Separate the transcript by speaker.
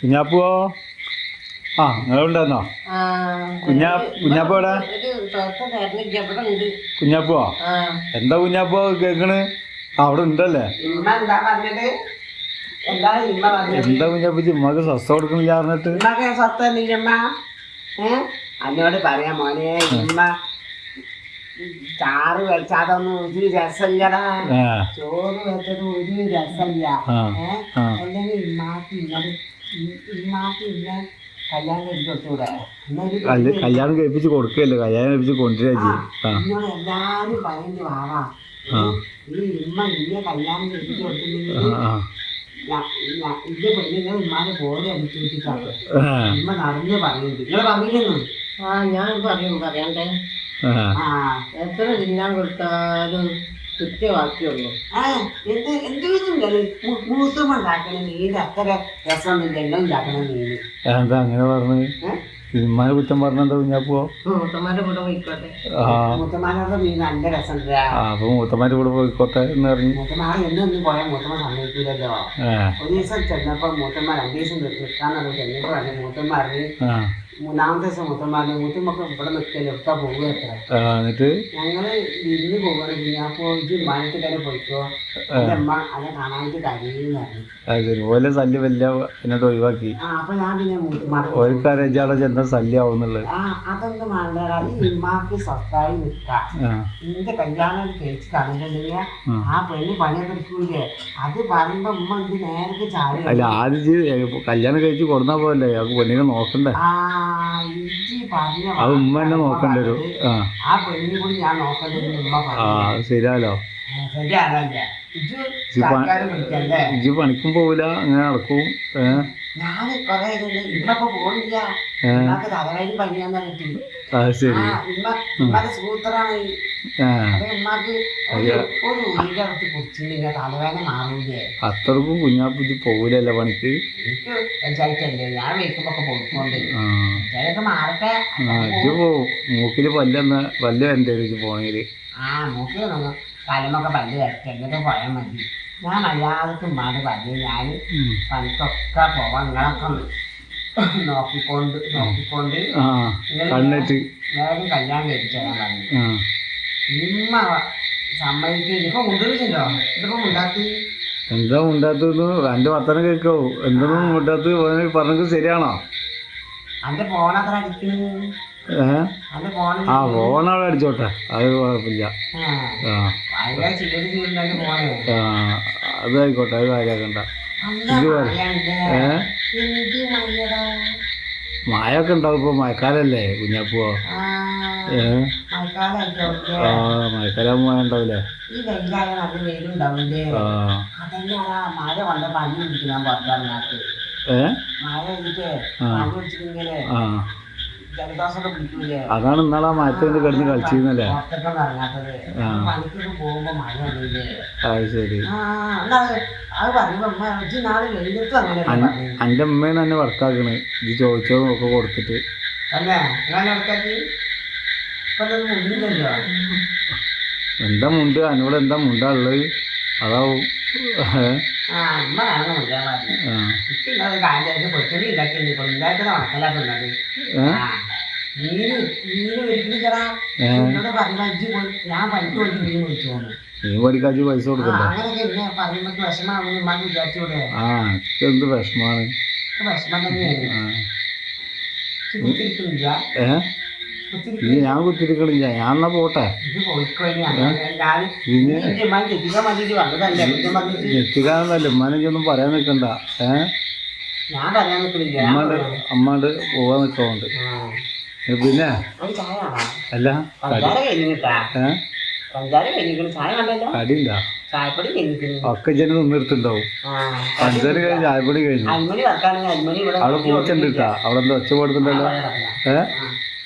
Speaker 1: കുഞ്ഞാപ്പുവോ? ആ നിങ്ങളുണ്ടായിരുന്നോ? കുഞ്ഞാ കുഞ്ഞാപ്പ എവിടെ? കുഞ്ഞാപ്പുവോ?
Speaker 2: ആ.
Speaker 1: എന്താ കുഞ്ഞാപ്പോ കേക്കണ്? അവിടെ ഉണ്ടല്ലേ?
Speaker 3: ഇമ്മ എന്താ പറഞ്ഞത്? എന്താ ഇമ്മ പറഞ്ഞത്?
Speaker 1: എന്താ കുഞ്ഞാപ്പച്ചി ഉമ്മക്ക് സ്വസ്ഥ കൊടുക്കണില്ല പറഞ്ഞിട്ട്?
Speaker 3: അന്നോട് പറയാ മോനെ ഇമ്മ ചാറ് വെച്ചാതൊന്നും ഒരു രസമില്ലടാ.
Speaker 1: ആ.
Speaker 3: ചോറ് വെച്ചത് ഒരു രസമില്ല. അല്ലെങ്കിൽ ഇമ്മാക്ക് ഇന്നത് ഇന്ന കല്യാണം
Speaker 1: കഴിപ്പിച്ച് കൊടുക്കല്ലേ കല്യാണം കഴിപ്പിച്ച് കൊണ്ടുവരാ ചെയ്യും.
Speaker 3: എന്നോട് എല്ലാരും പറയുന്നു വാവാ
Speaker 1: ആ.
Speaker 3: ഈ ഇമ്മ ഇന്നെ കല്യാണം
Speaker 1: ആ
Speaker 3: കൊടുത്തില്ലെങ്കിൽ
Speaker 1: ആ
Speaker 3: ഞാ- ഞാ- ഇത് പെണ്ണുങ്ങൾ ഉമ്മാനെ പോലെ അടിച്ചു വെച്ചിട്ടാണ്
Speaker 1: ആ,
Speaker 3: ഉമ്മ നടന്ന് പറയുന്നുണ്ട് നിങ്ങൾ പറഞ്ഞിരുന്നു
Speaker 2: ആ ഞാൻ പറയും പറയണ്ടേ എത്ര തിന്നാൻ കൊടുത്താലും കുറ്റവാക്കിയുള്ളൂ
Speaker 3: ആ, എന്ത് എന്തുകൊണ്ടുണ്ടല്ലോ മൂത്തമ്മ ഉണ്ടാക്കണ മീൻ അത്ര രസമൊന്നുമില്ല എല്ലാം ഉണ്ടാക്കണ മീൻ
Speaker 1: എന്താ അങ്ങനെ പറഞ്ഞത്?
Speaker 3: ഏഹ്
Speaker 1: ഇമ്മാനെ കുറ്റം പറഞ്ഞെന്താ കുഞ്ഞാപ്പോ
Speaker 2: മൂത്തമാരുടെ കൂടെ പോയിക്കോട്ടെ.
Speaker 1: ആ.
Speaker 3: മൂത്തമാരുടെ മീൻ നല്ല രസമുണ്ട്
Speaker 1: ആ, അപ്പൊ മൂത്തമാരുടെ കൂടെ പോയിക്കോട്ടെ എന്ന് പറഞ്ഞു.
Speaker 3: മൂത്തമാർ എന്നൊന്നും പോയാൽ ഒരു ദിവസം ചെന്നപ്പോ മൂത്തമാർ രണ്ടു ദിവസം നിൽക്കാന്ന് ചെന്നിട്ട് പറഞ്ഞു
Speaker 1: ആ.
Speaker 3: മൂന്നാമത്തെ ദിവസം മൂത്തമ്മക്ക് ഇവിടെ നിൽക്കല്ലോ ഒക്കെ പോകുക
Speaker 1: എന്നിട്ട്?
Speaker 3: ഞങ്ങൾ വിരുന്ന് പോകണം പിന്നെ അപ്പോ തന്നെ പോയിക്കോ. അമ്മ അതെ കാണാനായിട്ട്
Speaker 1: ശല്യം വല്ല എന്നോട് ഒഴിവാക്കി.
Speaker 3: അപ്പൊ ഞാൻ പിന്നെ
Speaker 1: ചെന്ന ശല്യാവുന്നുള്ളത്.
Speaker 3: ആ അതൊന്നും വേണ്ട ഈ ഉമ്മാക്ക് സ്വത്തായി നിൽക്കാം. കല്യാണം കഴിച്ച് കണ്ടിട്ടുണ്ടെങ്കിൽ
Speaker 1: ഉം.
Speaker 3: ആ. പെണ്ണ് പണിയൊക്കെ എടുക്കൂലേ അത് പറയുമ്പോ ഉമ്മ ഇത് നേരത്തെ ചാടി
Speaker 1: അല്ല ആദ്യം കല്യാണം കഴിച്ച് കൊടുന്നാ പോലെ പെണ്ണിനെ നോക്കണ്ടേ.
Speaker 3: ആ
Speaker 1: അത് ഉമ്മ തന്നെ നോക്കണ്ട വരും ആ.
Speaker 3: ആ പെണ്ണിനെ കൂടി ഞാൻ നോക്കേണ്ടത് ഉമ്മ
Speaker 1: ആ
Speaker 3: പറഞ്ഞു.
Speaker 1: അത് ശരിയാലോ?
Speaker 3: ശരിയാണല്ലേ ഇത്
Speaker 1: ഇജ്ജ് പ-
Speaker 3: സർക്കാർ വിളിക്കണ്ടേ
Speaker 1: ഇജ്ജ് പണിക്കും പോവില്ല അങ്ങനെ നടക്കും ഏ?
Speaker 3: ഞാൻ കൊറേ ഇമ്മപ്പൊ പോണില്ല
Speaker 1: ഏ
Speaker 3: ഉമ്മക്ക് തലവേദന പനിയാന്ന് കിട്ടി
Speaker 1: അത് ശരി.
Speaker 3: ആ ഇമ്മ ഉമ്മയുടെ സൂത്രാണ്.
Speaker 1: ആ.
Speaker 3: അത് ഉമ്മാക്ക് ഒരു തലവേദന
Speaker 1: അത്രക്കും കുഞ്ഞാപ്പിച്ച് പോവില്ലല്ലോ പണിക്ക്.
Speaker 3: എനിക്ക് ഞാൻ വെക്കുമ്പോ പോയിക്കൊണ്ട്
Speaker 1: ആ.
Speaker 3: ചിലക്ക് മാറട്ടെ.
Speaker 1: ആ ഇജ്ജ് പോവും മൂക്കിൽ പല്ലെന്ന പല്ല് വരണ്ടേ ഇജ്ജ് പോണെങ്കിൽ
Speaker 3: ആ മൂക്കിൽ പല്ല് വരട്ടെ എന്നിട്ട് പോയാൽ മതി. ഞാൻ മര്യാദയ്ക്ക് ഉമ്മാട് പറഞ്ഞു ഞാൻ. പണിക്കൊക്കെ പോവാൻ നിങ്ങളൊക്കെ നോക്കിക്കൊണ്ട് നോക്കിക്കൊണ്ട് വേഗം കല്യാണം കഴിപ്പിച്ചു തരാൻ പറഞ്ഞു ഇമ്മ സമ്മതിക്കില്ല ഇപ്പൊ മുണ്ടിട്ടുണ്ടോ ഇതിപ്പോ മുണ്ടാത്തി
Speaker 1: എന്താ ഉണ്ടാത്തത് എന്റെ വർത്തനം കേൾക്കോ എന്തൊന്നും ഉണ്ടാത്തത് പറഞ്ഞത് ശരിയാണോ?
Speaker 3: അന്റെ ഫോണത്ര അടിക്കുന്നു
Speaker 1: ആ ഫോൺ അവിടെ അടിച്ചോട്ടെ. അത് കുഴപ്പമില്ല. ആ. അതായിക്കോട്ടെ അത് കാര്യാക്കണ്ട. ഇത്. ഏ? മായൊക്കെ ഉണ്ടാവും ഇപ്പൊ മഴക്കാലല്ലേ കുഞ്ഞപ്പൂ
Speaker 3: ആ.
Speaker 1: ഏ? ആ മഴക്കാലാകുമ്പോ മഴ ഉണ്ടാവില്ലേ ആ. ഏ? ആ. അതാണ് ഇന്നാളെ മാറ്റം കിടന്ന് കളിച്ചിരുന്നല്ലേ? അത് ശരി.
Speaker 3: എന്റെ എന്നാ അത് അത് പറയുമ്പോ അമ്മ ഇജ്ജ് നാളെ വെയിലത്തും അങ്ങനെ പറഞ്ഞു
Speaker 1: എന്റെ അമ്മേനെ തന്നെ വർക്കാക്കണ്. ഇത് ചോദിച്ചതും ഒക്കെ കൊടുത്തിട്ട്. എന്താ മുണ്ട്? എന്നോട് എന്താ മുണ്ടാ ഉള്ളത്? അതാവും. നീ പഠിക്കാച്ച് പൈസ കൊടുക്കണ്ടേ. ആ എന്ത് വിഷമാണ്? ഏ? ഇത് ഞാൻ കുത്തിരിക്കണില്ല. ഞാൻ എന്നാ പോട്ടെ
Speaker 3: ഇനി
Speaker 1: പിന്നെ എത്തിക്കാനൊന്നല്ല ഉമ്മാനെനിക്കൊന്നും പറയാൻ നിൽക്കണ്ട ഏ? അമ്മാണ്ട്. അമ്മാണ്ട് പോവാൻ നിൽക്കുന്നുണ്ട് പിന്നെ? അല്ല ഏ? കടിയില്ല. ഒക്കെ ജന നിന്നെടുത്തുണ്ടാവും പഞ്ചാര കഴിഞ്ഞ് ചായപ്പൊടി കഴിഞ്ഞു. അവിടെ പൂച്ചുണ്ട് കേട്ടാ. അവിടെ എന്താ ഒച്ച കൊടുത്തിട്ടുണ്ടല്ലോ ഏ?
Speaker 3: ആ.